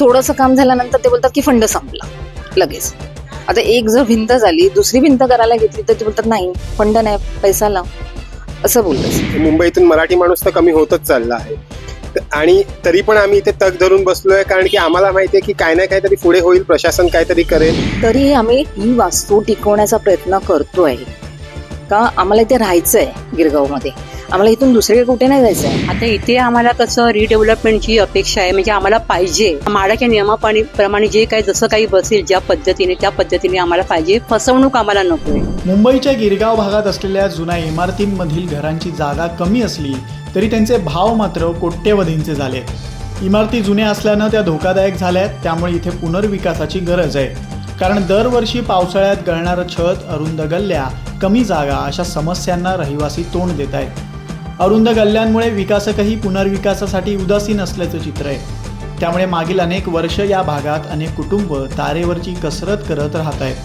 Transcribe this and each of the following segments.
थोडंसं काम झाल्यानंतर ते बोलतात की फंड संपला. लगेच. आता एक जर भिंत झाली दुसरी भिंत करायला घेतली तर ते बोलतात नाही फंड नाही पैसा लाव. असं बोलतात. मुंबईतून मराठी माणूस तर कमी होतच चालला आहे. आणि तरी पण आम्ही इथे तग धरून बसलोय कारण की आम्हाला माहिती आहे की काय ना काहीतरी पुढे होईल प्रशासन काहीतरी करेल. तरी आम्ही ही वास्तू टिकवण्याचा प्रयत्न करतोय. का आम्हाला इथे राहायचं आहे गिरगावमध्ये? आम्हाला इथून दुसरीकडे कुठे नाही जायचं आहे आता इथे आम्हाला कसं रिडेव्हलपमेंटची अपेक्षा आहे म्हणजे आम्हाला पाहिजे. माडाच्या नियमाप्रमाणे प्रमाणे जे काही जसं काही बसेल ज्या पद्धतीने त्या पद्धतीने आम्हाला पाहिजे. फसवणूक आम्हाला नकोय मुंबईच्या गिरगाव भागात असलेल्या जुन्या इमारतींमधील घरांची जागा कमी असली तरी त्यांचे भाव मात्र कोट्यवधींचे झाले इमारती जुन्या असल्यानं त्या धोकादायक झाल्यात त्यामुळे इथे पुनर्विकासाची गरज आहे. कारण दरवर्षी पावसाळ्यात गळणारं छत अरुंद गल्ल्या कमी जागा अशा समस्यांना रहिवासी तोंड देत आहेत अरुंद गल्ल्यांमुळे विकासकही पुनर्विकासासाठी उदासीन असल्याचं चित्र आहे. त्यामुळे मागील अनेक वर्ष या भागात अनेक कुटुंब तारेवरची कसरत करत राहत आहेत.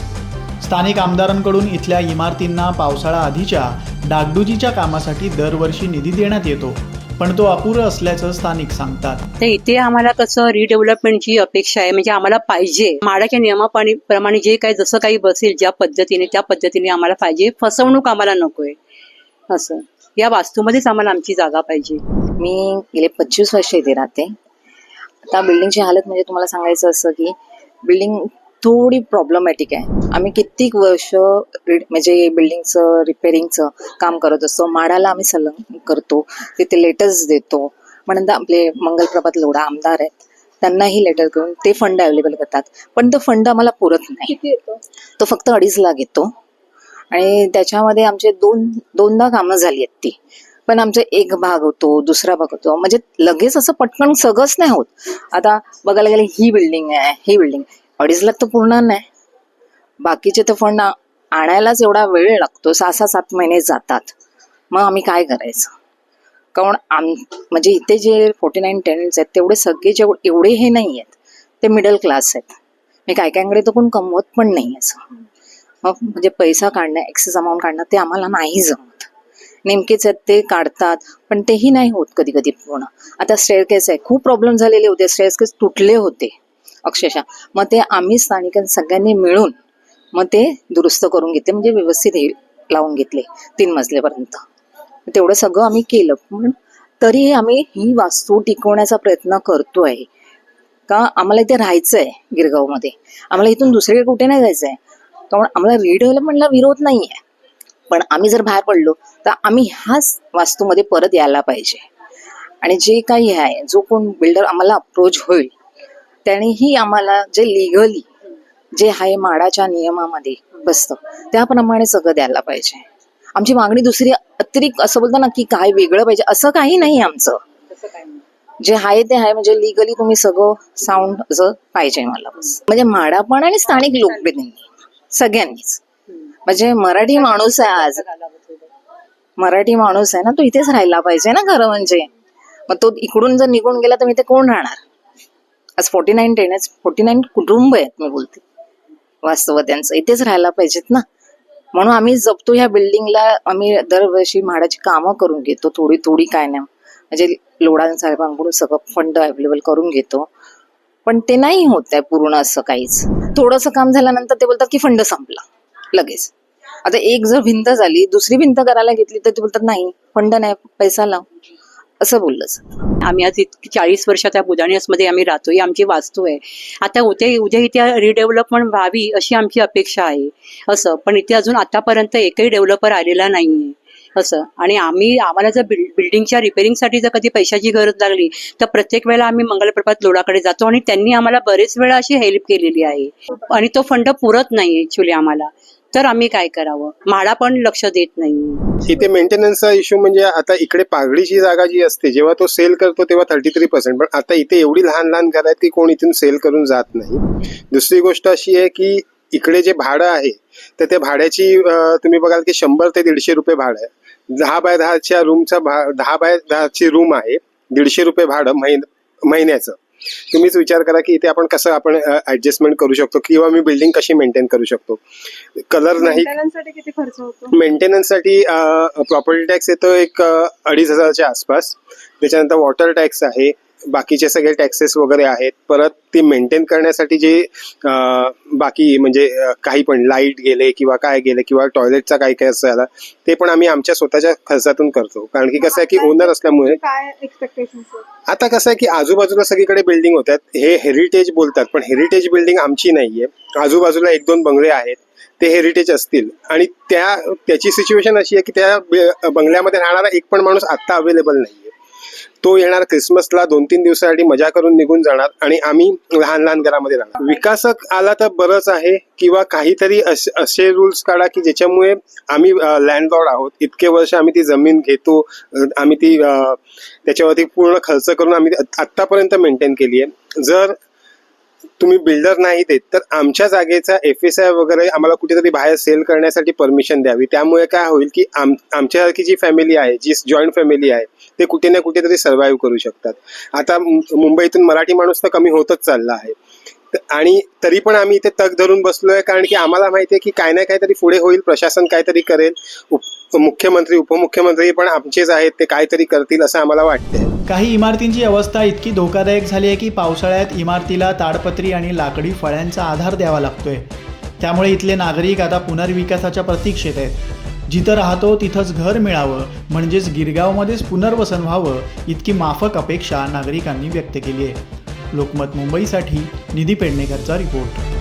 स्थानिक आमदारांकडून इथल्या इमारतींना पावसाळा आधीच्या डागडुजीच्या कामासाठी दरवर्षी निधी देण्यात येतो पण तो अपुरं असल्याचं स्थानिक सांगतात. तर इथे आम्हाला कसं रिडेव्हलपमेंटची अपेक्षा आहे म्हणजे आम्हाला पाहिजे. माडाच्या नियमाप्रमाणे जे काही जसं काही बसेल ज्या पद्धतीने त्या पद्धतीने आम्हाला पाहिजे. फसवणूक आम्हाला नकोय. असं. या वास्तूमध्येच आम्हाला आमची जागा पाहिजे. मी गेले पंचवीस वर्ष इथे राहते. आता बिल्डिंगची हालत म्हणजे तुम्हाला सांगायचं असं की बिल्डिंग थोडी प्रॉब्लेमॅटिक आहे. आम्ही कित्येक वर्ष म्हणजे बिल्डिंगचं रिपेरिंगचं काम करत असतो. माडाला आम्ही सलग करतो. तिथे लेटर्स देतो. नंतर आपले मंगलप्रभात लोढा आमदार आहेत. त्यांनाही लेटर करून ते फंड अवेलेबल करतात. पण तो फंड आम्हाला पुरत नाही. तो फक्त अडीच लाख येतो. आणि त्याच्यामध्ये आमचे दोन दोनदा कामं झाली आहेत ती. पण आमचा एक भाग होतो दुसरा भाग होतो. म्हणजे लगेच असं पटकन सगळंच नाही होत. आता बघायला गेलं ही बिल्डिंग आहे ही बिल्डिंग अडीच लाख तर पूर्ण नाही. बाकीचे तर फंड आणायलाच एवढा वेळ लागतो. सहा सहा सात महिने जातात. मग आम्ही काय करायचं? कारण आम म्हणजे इथे जे फोर्टी नाईन टेनंट्स आहेत तेवढे सगळे जे एवढे हे नाही आहेत. ते मिडल क्लास आहेत. मी काय कायकडे तर कोण कमवत पण नाही असं. मग म्हणजे पैसा काढणं एक्सेस अमाऊंट काढणं ते आम्हाला नाही जमत. नेमकेच आहेत ते काढतात पण तेही नाही होत कधी कधी पूर्ण. आता स्टेअरकेस आहे खूप प्रॉब्लेम झालेले होते. स्टेअरकेस तुटले होते अक्षरशः. मग ते आम्ही स्थानिक सगळ्यांनी मिळून मग ते दुरुस्त करून घेतले म्हणजे व्यवस्थित हे लावून घेतले तीन मजलेपर्यंत तेवढं सगळं आम्ही केलं पण तरी आम्ही ही वास्तू टिकवण्याचा प्रयत्न करतोय. का आम्हाला इथे राहायचं आहे गिरगावमध्ये. आम्हाला इथून दुसरीकडे कुठे नाही जायचं आहे कारण आम्हाला रिडेव्हलपमेंटला विरोध नाही आहे पण आम्ही जर बाहेर पडलो तर आम्ही ह्याच वास्तूमध्ये परत यायला पाहिजे. आणि जे काही आहे जो कोण बिल्डर आम्हाला अप्रोच होईल त्यानेही आम्हाला जे लिगली जे आहे माडाच्या नियमामध्ये बसतं त्याप्रमाणे सगळं द्यायला पाहिजे. आमची मागणी दुसरी अतिरिक्त असं बोलतो ना की काय वेगळं पाहिजे असं काही नाही आमचं. जे आहे ते आहे म्हणजे लिगली तुम्ही सगळं साऊंड असं पाहिजे मला बस. म्हणजे माडा पण आणि स्थानिक लोकप्रतिनिधी. सगळ्यांनीच. म्हणजे मराठी माणूस आहे आज. मराठी माणूस आहे ना तो इथेच राहायला पाहिजे ना खरं म्हणजे. मग तो इकडून जर निघून गेला तर मी ते कोण राहणार? आज forty nine ten forty nine कुटुंब आहेत मी बोलते. वास्तव त्यांचं इथेच राहायला पाहिजेत ना. म्हणून आम्ही जपतो ह्या बिल्डिंगला आम्ही दरवर्षी म्हाडाची कामं करून घेतो थोडी थोडी काय नाही. म्हणजे लोढा साहेबांकडून सगळं फंड अवेलेबल करून घेतो. पण ते नाही होत आहे पूर्ण असं काहीच. थोडंसं काम झाल्यानंतर ते बोलतात की फंड संपला. लगेच. आता एक जर भिंत झाली दुसरी भिंत करायला घेतली तर ते बोलतात नाही फंड नाही पैसा लाव. असं बोललं आम्ही आज इतकी चाळीस वर्ष त्या मध्ये आम्ही राहतो आमची वास्तू आहे. आता उद्या उद्या इथे रिडेव्हलपमेंट व्हावी अशी आमची अपेक्षा आहे. असं. पण इथे अजून आतापर्यंत एकही डेव्हलपर आलेला नाहीये. असं. आणि आम्ही आम्हाला जर बिल्ड बिल्डिंगच्या रिपेरिंगसाठी जर कधी पैशाची गरज लागली तर प्रत्येक वेळेला आम्ही मंगलप्रभात लोडाकडे जातो आणि त्यांनी आम्हाला बरेच वेळा अशी हेल्प केलेली आहे. आणि तो फंड पुरत नाही ऍक्च्युली आम्हाला. तर आम्ही काय करावं? म्हाडा पण लक्ष देत नाही. इथे मेंटेनन्सचा इश्यू म्हणजे आता इकडे पागडीची जागा जी असते जेव्हा तो सेल करतो तेव्हा थर्टी थ्री पर्सेंट पण आता इथे एवढी लहान लहान घर आहेत की कोण इथून सेल करून जात नाही. दुसरी गोष्ट अशी आहे की इकडे जे भाडं आहे तर त्या भाड्याची तुम्ही बघाल की शंभर ते दीडशे रुपये भाडं आहे. दहा बाय दहाच्या रूमचा भा दहा बाय दहाची रूम आहे दीडशे रुपये भाडं महिन महिन्याचं. तुम्हीच विचार करा की इथे आपण कसं आपण ऍडजस्टमेंट करू शकतो किंवा मी बिल्डिंग कशी मेंटेन करू शकतो. कलर नाही. मेंटेनन्ससाठी प्रॉपर्टी टॅक्स येतो एक अडीच हजारच्या आसपास. त्याच्यानंतर वॉटर टॅक्स आहे. बाकीचे सगळे टॅक्सेस वगैरे आहेत. परत ते मेंटेन करण्यासाठी जे बाकी म्हणजे काही पण लाइट गेले किंवा काय गेले किंवा टॉयलेटचा काही काय असं झाला ते पण आम्ही आमच्या स्वतःच्या खर्चातून करतो. कारण की कसं आहे की ओनर असल्यामुळे आता कसं आहे की आजूबाजूला सगळीकडे बिल्डिंग होतात हे हेरिटेज बोलतात पण हेरिटेज बिल्डिंग आमची नाहीये. आजूबाजूला एक दोन बंगले आहेत. ते हेरिटेज असतील. आणि त्या त्याची सिच्युएशन अशी आहे की त्या बंगल्यामध्ये राहणारा एक पण माणूस आत्ता अवेलेबल नाहीये. तो येणार क्रिसमसला दोन तीन दिवसासाठी मजा करून निघून जाणार आणि आम्ही लहान लहान घरामध्ये राहणार. विकासक आला तर बरंच आहे किंवा काहीतरी असे रुल्स रूल्स काढा की ज्याच्यामुळे आम्ही लँडलॉर्ड आहोत. इतके वर्ष आम्ही ती जमीन घेतो आम्ही ती त्याच्यावरती पूर्ण खर्च करून आम्ही आत्तापर्यंत मेंटेन केली आहे. जर तुम्ही बिल्डर नाही देत तर आमच्या जागेचा एफ एस आय वगैरे आम्हाला कुठेतरी बाहेर सेल करण्यासाठी परमिशन द्यावी. त्यामुळे काय होईल की आम आमच्यासारखी जी फॅमिली आहे जी जॉईंट फॅमिली आहे ते कुठे ना कुठेतरी सर्व्हाइव्ह करू शकतात. आता मुंबईतून मराठी माणूस तर कमी होतच चालला आहे. आणि तरी पण आम्ही इथे तग धरून बसलोय कारण की आम्हाला माहिती आहे की काय ना काहीतरी पुढे होईल प्रशासन काहीतरी करेल. मुख्यमंत्री उपमुख्यमंत्री पण आमचेच आहेत ते काहीतरी करतील असं आम्हाला वाटतंय. काही इमारतींची अवस्था इतकी धोकादायक झाली आहे की पावसाळ्यात इमारतीला ताडपत्री आणि लाकडी फळ्यांचा आधार द्यावा लागतोय. त्यामुळे इथले नागरिक आता पुनर्विकासाच्या प्रतीक्षेत आहेत. जिथं राहतो तिथंच घर मिळावं म्हणजेच गिरगावमध्येच पुनर्वसन व्हावं इतकी माफक अपेक्षा नागरिकांनी व्यक्त केली आहे. लोकमत मुंबईसाठी निधी पेडणेकरचा रिपोर्ट.